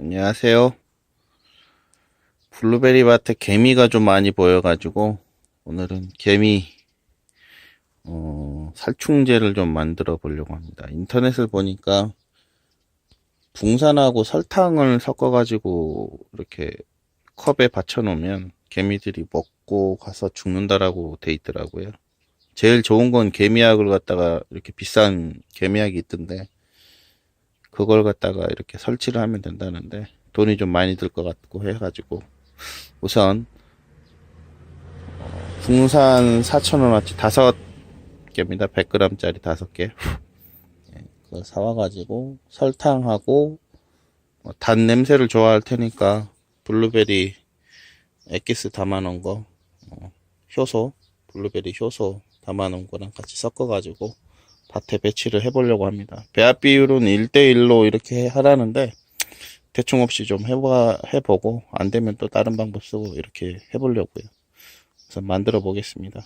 안녕하세요. 블루베리 밭에 개미가 좀 많이 보여가지고 오늘은 개미 어, 살충제를 좀 만들어 보려고 합니다. 인터넷을 보니까 붕산하고 설탕을 섞어가지고 이렇게 컵에 받쳐 놓으면 개미들이 먹고 가서 죽는다라고 돼 있더라고요. 제일 좋은 건 개미약을 갖다가 이렇게 비싼 개미약이 있던데 그걸 갖다가 이렇게 설치를 하면 된다는데 돈이 좀 많이 들 것 같고 해가지고 우선 어, 붕산 4,000원어치 다섯 개입니다. 100g짜리 다섯 개. 예, 그거 사와가지고 설탕하고 어, 단 냄새를 좋아할 테니까 블루베리 엑기스 담아놓은 거 어, 효소 블루베리 효소 담아놓은 거랑 같이 섞어가지고 밭에 배치를 해보려고 합니다. 배합 비율은 1대1로 이렇게 하라는데 대충 없이 좀 해봐, 해보고 안 되면 또 다른 방법 쓰고 이렇게 해보려고요. 그래서 만들어 보겠습니다.